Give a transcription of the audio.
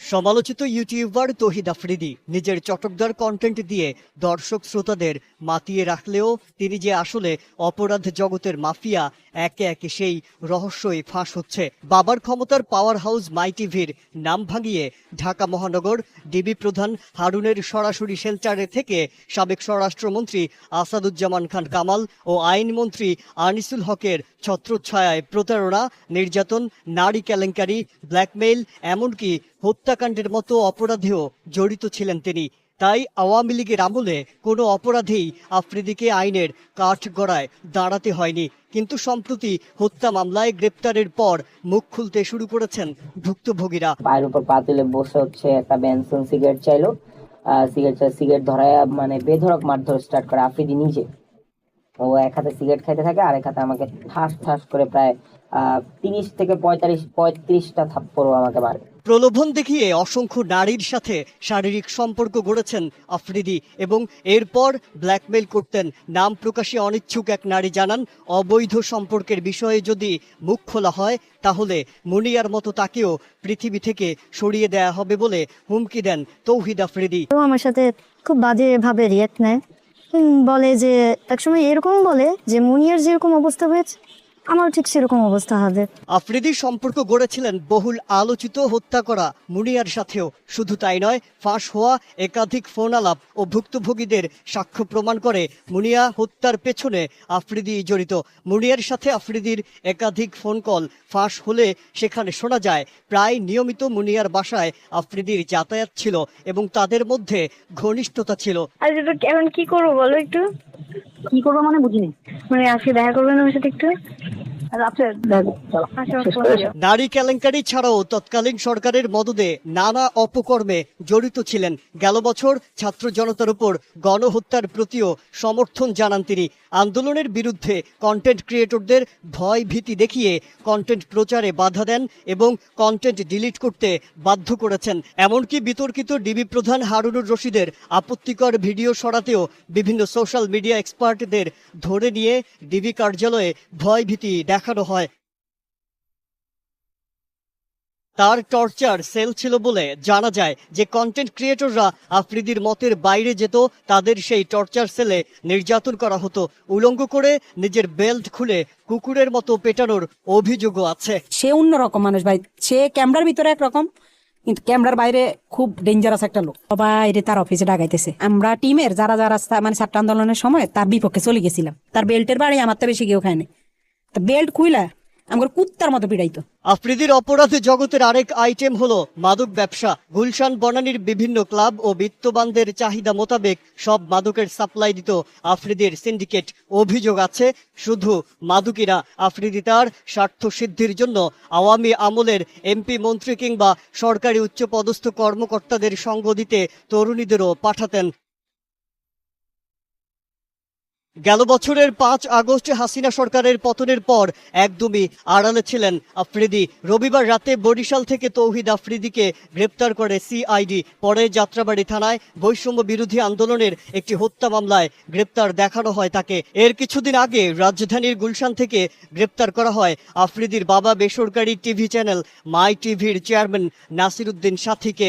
সমালোচিত ইউটিউবার তহিদ আফ্রিদি নিজের চটকদার কন্টেন্ট দিয়ে দর্শক শ্রোতাদের মাতিয়ে রাখলেও তিনি যে আসলে অপরাধ জগতের মাফিয়া, একে একে সেই রহস্যই ফাঁস হচ্ছে। বাবার ক্ষমতার পাওয়ার হাউস মাই টিভির নাম ভাঙিয়ে ঢাকা মহানগর ডিবি প্রধান হারুনের সরাসরি শেলচারে থেকে সাবেক স্বরাষ্ট্রমন্ত্রী আসাদুজ্জামান খান কামাল ও আইনমন্ত্রী আনিসুল হকের ছত্রছায়ায় প্রতারণা, নির্যাতন, নারী কেলেঙ্কারি ব্ল্যাকমেইল এমনকি হত্যাকাণ্ডের মতো অপরাধেও জড়িত ছিলেন তিনি। তাই আওয়ামী লীগের আমলে কোনো অপরাধেই আফ্রিদিকে আইনের কাঠগড়ায় দাঁড়াতে হয়নি। কিন্তু সম্প্রতি হত্যা মামলায় গ্রেপ্তারের পর মুখ খুলতে শুরু করেছেন ভুক্তভোগীরা। পায়ের উপর পা তুলে বসে হচ্ছে একটা বেনসন সিগারেট চাইলো। সিগারেট সিগারেট ধরায় মানে বেধড়ক মারধর স্টার্ট করে আফ্রিদি নিজে। ও এক হাতে সিগারেট খাইতে থাকে আর এক হাতে আমাকে ঠাস ঠাস করে প্রায় তিরিশ থেকে পঁয়তাল্লিশ, পঁয়ত্রিশটা থাপ্পড়ও আমাকে মারে। প্রলোভন দেখিয়ে অসংখ্য নারীর সাথে শারীরিক সম্পর্ক গড়েছেন আফ্রিদি এবং এরপর ব্ল্যাকমেইল করতেন। নাম প্রকাশে অনিচ্ছুক এক নারী জানান, অবৈধ সম্পর্কের বিষয়ে যদি মুখ খোলা হয়, তাহলে মুনিয়ার মতো তাকেও পৃথিবী থেকে সরিয়ে দেয়া হবে বলে হুমকি দেন তৌহিদ আফ্রিদি। আমার সাথে খুব বাজে ভাবে রিয়াক্ট নেয় বলে যে, একসময় এরকম বলে যে, মুনিয়ার যেরকম অবস্থা হয়েছে আমার ঠিক সেরকম অবস্থা হবে। আফ্রিদি সম্পর্ক গড়েছিলেন বহুল আলোচিত হত্যা করা। মুনিয়ার সাথেও শুধু তাই নয় ফাঁস হওয়া একাধিক ফোন আলাপ ও ভুক্তভোগীদের সাক্ষ্য প্রমাণ করে মুনিয়া হত্যার পেছনে আফ্রিদি জড়িত। মুনিয়ার সাথে আফ্রিদির একাধিক ফোন কল ফাঁস হলে সেখানে শোনা যায় প্রায় নিয়মিত মুনিয়ার বাসায় আফ্রিদির যাতায়াত ছিল এবং তাদের মধ্যে ঘনিষ্ঠতা ছিল। আজ এখন কি করব বলো একটু? কি করব মানে বুঝিনি। মানে আজকে দেখা করবেন আমার সাথে একটু? আচ্ছা। নারী কেলেঙ্কারি ছাড়াও তৎকালীন সরকারের মদদে নানা অপকর্মে জড়িত ছিলেন। গেল বছর ছাত্র জনতার উপর গণহত্যার প্রতিও সমর্থন জানান তিনি। আন্দোলনের বিরুদ্ধে কন্টেন্ট ক্রিয়েটরদের ভয় ভীতি দেখিয়ে কন্টেন্ট প্রচারে বাধা দেন এবং কন্টেন্ট ডিলিট করতে বাধ্য করেছেন। এমনকি বিতর্কিত ডিবি প্রধান হারুনুর রশিদের আপত্তিকর ভিডিও সরাতেও বিভিন্ন সোশ্যাল মিডিয়া এক্সপার্টদের ধরে নিয়ে ডিবি কার্যালয়ে ভয় ভীতি দেখানো হয়। তার টর্চার সেল ছিল বলে জানা যায় যে কন্টেন্ট ক্রিয়েটররা আফ্রিদির মতের বাইরে যেত, তাদের সেই টর্চার সেলে নির্যাতন করা হতো। উলঙ্গ করে নিজের বেল্ট খুলে কুকুরের মতো পেটানোর অভিযোগও আছে। সে অন্যরকম মানুষ ভাই। সে ক্যামেরার ভিতরে একরকম, কিন্তু ক্যামেরার বাইরে খুব ডেঞ্জারাস একটা লোক। বাইরে তার অফিসে ডাকাইতেছে। আমরা টিমের যারা যারা মানে ছাত্র আন্দোলনের সময় তার বিপক্ষে চলে গেছিলাম। তার বেল্টের বাড়ি আমার তো বেশি কেউ খায়নি তা বেল্ট খুইলা আমার কুত্তার মতো পিড়াইতো। আফ্রিদির অপরাধ জগতের আরেক আইটেম হলো মাদক ব্যবসা। গুলশান বনানীর বিভিন্ন ক্লাব ও বিত্তবানদের চাহিদা মোতাবেক সব মাদকের সাপ্লাই দিত আফ্রিদির সিন্ডিকেট। অভিযোগ আছে, শুধু মাদকিরা আফ্রিদি তার স্বার্থ সিদ্ধির জন্য আওয়ামী আমলের এমপি মন্ত্রী কিংবা সরকারি উচ্চপদস্থ কর্মকর্তাদের সঙ্গ দিতে তরুণীদেরও পাঠাতেন। গেল বছরের পাঁচ আগস্ট হাসিনা সরকারের পতনের পর একদমই আড়ালে ছিলেন আফ্রিদি। রবিবার রাতে বরিশাল থেকে তৌহিদ আফ্রিদিকে গ্রেপ্তার করে সিআইডি, পরে যাত্রাবাড়ি থানায় বৈষম্য বিরোধী আন্দোলনের একটি হত্যা মামলায় গ্রেপ্তার দেখানো হয় তাকে। এর কিছুদিন আগে রাজধানীর গুলশান থেকে গ্রেপ্তার করা হয় আফ্রিদির বাবা বেসরকারি টিভি চ্যানেল মাই টিভির চেয়ারম্যান নাসিরুদ্দিন সাথীকে।